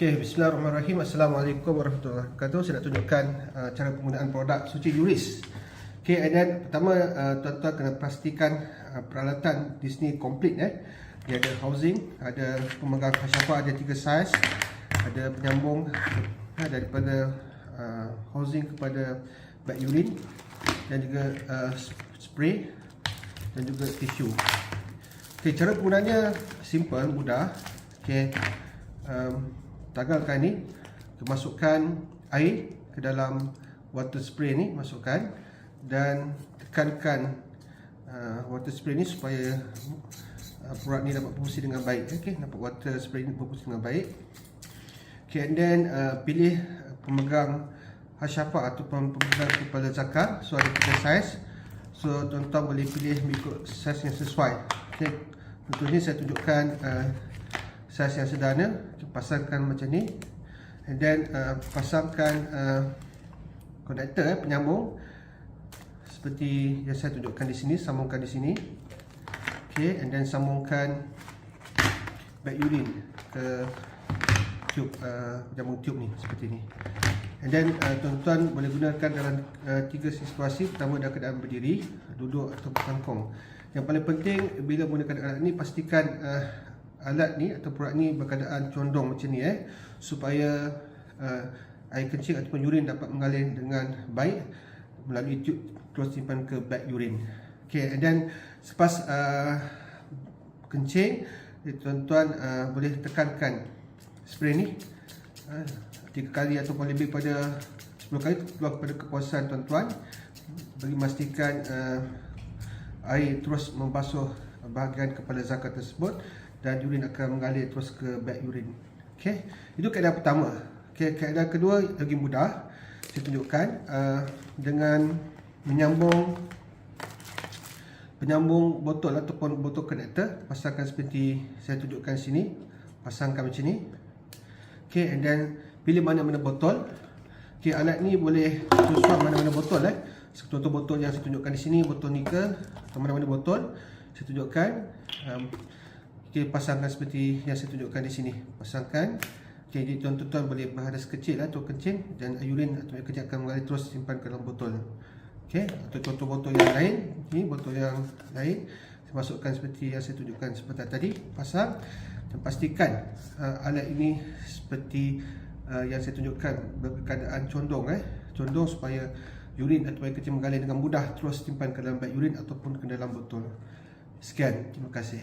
Okay, Bismillahirrahmanirrahim. Assalamualaikum warahmatullahi wabarakatuh. Saya nak tunjukkan uh, cara penggunaan produk suci Yuris. Okay, and then pertama uh, tuan-tuan kena pastikan uh, peralatan di sini komplit eh. Dia ada housing, ada pemegang kasyafa ada tiga saiz, ada penyambung uh, daripada uh, housing kepada bag urine dan juga uh, spray dan juga tisu. Okay, cara penggunaannya simple, mudah. Okay, um, tagalkan ni, masukkan air ke dalam water spray ni, masukkan dan tekankan uh, water spray ni supaya uh, produk ni dapat berfungsi dengan baik. Okay, dapat water spray ni berfungsi dengan baik. Okay, and then uh, pilih pemegang hasyafa ataupun pemegang kepala zakar. So ada tiga saiz. So tuan-tuan boleh pilih mengikut saiz yang sesuai. Okay, contohnya saya tunjukkan uh, saiz yang sederhana. Pasangkan macam ni. And then uh, pasangkan uh, konektor eh, penyambung seperti yang saya tunjukkan di sini, sambungkan di sini. Okay, and then sambungkan bag urine ke tube uh, penyambung tube ni seperti ni. And then uh, tuan-tuan boleh gunakan dalam uh, tiga situasi. Pertama dalam keadaan berdiri, duduk atau berkangkung. Yang paling penting bila menggunakan alat ni pastikan uh, alat ni atau produk ni berkeadaan condong macam ni eh. Supaya uh, air kencing ataupun urin dapat mengalir dengan baik melalui tube terus simpan ke bag urin. Okay, and then selepas uh, kencing, tuan-tuan uh, boleh tekankan spray ni uh, tiga kali ataupun lebih pada 10 kali keluar kepada kepuasan tuan-tuan. Bagi memastikan uh, air terus membasuh bahagian kepala zakat tersebut dan urin akan mengalir terus ke bag urin. Okey, itu kaedah pertama. Okey, kaedah kedua lagi mudah. Saya tunjukkan uh, dengan menyambung penyambung botol ataupun botol konektor pasangkan seperti saya tunjukkan sini pasangkan macam ni Okay, and then pilih mana-mana botol. Okay, alat ni boleh susun mana-mana botol eh. Contoh botol yang saya tunjukkan di sini, botol nikel mana-mana botol. Saya tunjukkan. Um, okay, pasangkan seperti yang saya tunjukkan di sini. Pasangkan. Okay, jadi tuan-tuan boleh berhadas kecil lah, atau kencing dan urine atau air akan mengalir terus simpan ke dalam botol. Okay, atau contoh botol yang lain. Ini botol yang lain. Saya masukkan seperti yang saya tunjukkan seperti tadi. Pasang dan pastikan uh, alat ini seperti uh, yang saya tunjukkan berkeadaan condong eh condong supaya urin atau air kecil mengalir dengan mudah terus simpan ke dalam bag urin ataupun ke dalam botol sekian terima kasih